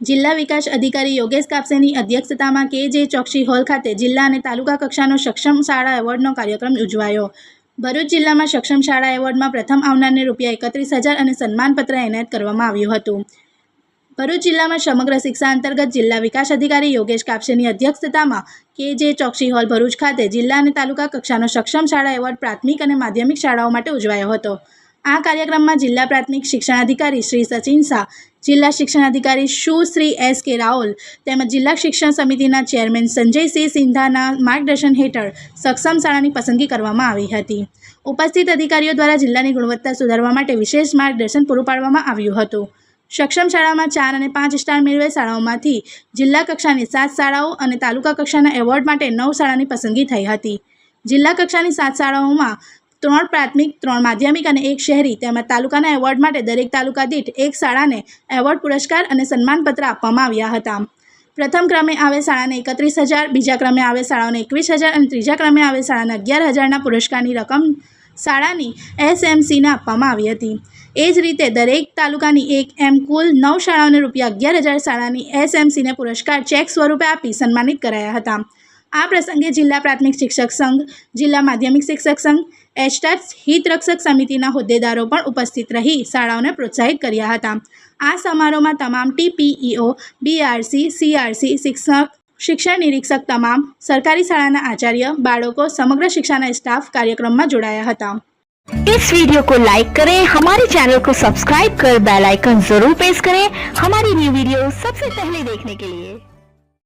જિલ્લા વિકાસ અધિકારી યોગેશ કાપસેની અધ્યક્ષતામાં કે જે ચોકસી હોલ ખાતે જિલ્લા અને તાલુકા કક્ષાનો સક્ષમ શાળા એવોર્ડનો કાર્યક્રમ ઉજવાયો. ભરૂચ જિલ્લામાં સક્ષમ શાળા એવોર્ડમાં પ્રથમ આવનારને રૂપિયા એકત્રીસ હજાર અને સન્માનપત્ર એનાયત કરવામાં આવ્યું હતું. ભરૂચ જિલ્લામાં સમગ્ર શિક્ષા અંતર્ગત જિલ્લા વિકાસ અધિકારી યોગેશ કાપસેની અધ્યક્ષતામાં કે જે ચોકસી હોલ ભરૂચ ખાતે જિલ્લા અને તાલુકા કક્ષાનો સક્ષમ શાળા એવોર્ડ પ્રાથમિક અને માધ્યમિક શાળાઓ માટે ઉજવાયો હતો. આ કાર્યક્રમમાં જિલ્લા પ્રાથમિક શિક્ષણાધિકારી શ્રી સચિન શાહ જિલ્લા શિક્ષણાધિકારી સુશ્રી એસ કે રાઓલ તેમજ જિલ્લા શિક્ષણ સમિતિના ચેરમેન સંજયસિંહ સિંધાના માર્ગદર્શન હેઠળ સક્ષમ શાળાની પસંદગી કરવામાં આવી હતી. ઉપસ્થિત અધિકારીઓ દ્વારા જિલ્લાની ગુણવત્તા સુધારવા માટે વિશેષ માર્ગદર્શન પૂરું પાડવામાં આવ્યું હતું. સક્ષમ શાળામાં ચાર અને પાંચ સ્ટાર મેળવેલ શાળાઓમાંથી જિલ્લા કક્ષાની સાત શાળાઓ અને તાલુકા કક્ષાના એવોર્ડ માટે નવ શાળાની પસંદગી થઈ હતી. જિલ્લા કક્ષાની સાત શાળાઓમાં ત્રણ પ્રાથમિક, ત્રણ માધ્યમિક અને એક શહેરી. તેમજ તાલુકાના એવોર્ડ માટે દરેક તાલુકા દીઠ એક શાળાને એવોર્ડ પુરસ્કાર અને સન્માનપત્ર આપવામાં આવ્યા હતા. પ્રથમ ક્રમે આવે શાળાને એકત્રીસ હજાર, બીજા ક્રમે આવે શાળાઓને એકવીસ હજાર અને ત્રીજા ક્રમે આવે શાળાને અગિયાર હજારના પુરસ્કારની રકમ શાળાની એસએમસીને આપવામાં આવી હતી. એ જ રીતે દરેક તાલુકાની એક એમ કુલ નવ શાળાઓને રૂપિયા અગિયાર હજાર શાળાની એસએમસીને પુરસ્કાર ચેક સ્વરૂપે આપી સન્માનિત કરાયા હતા. આ પ્રસંગે જિલ્લા પ્રાથમિક શિક્ષક સંઘ, જિલ્લા માધ્યમિક શિક્ષક સંઘ એચટાટ હિતરક્ષક સમિતિના હોદ્દેદારો પણ ઉપસ્થિત રહી શાળાઓને પ્રોત્સાહિત કર્યા હતા આ સમારોહમાં તમામ ટીપીઈઓ બીઆરસી સીઆરસી શિક્ષક શિક્ષણ નિરીક્ષક તમામ સરકારી શાળાના આચાર્ય બાળકો સમગ્ર શિક્ષાના સ્ટાફ કાર્યક્રમમાં જોડાયા હતા इस वीडियो को लाइक करें हमारे चैनल को सब्सक्राइब कर बेल आइकन जरूर प्रेस करें हमारी न्यू वीडियो सबसे पहले देखने के लिए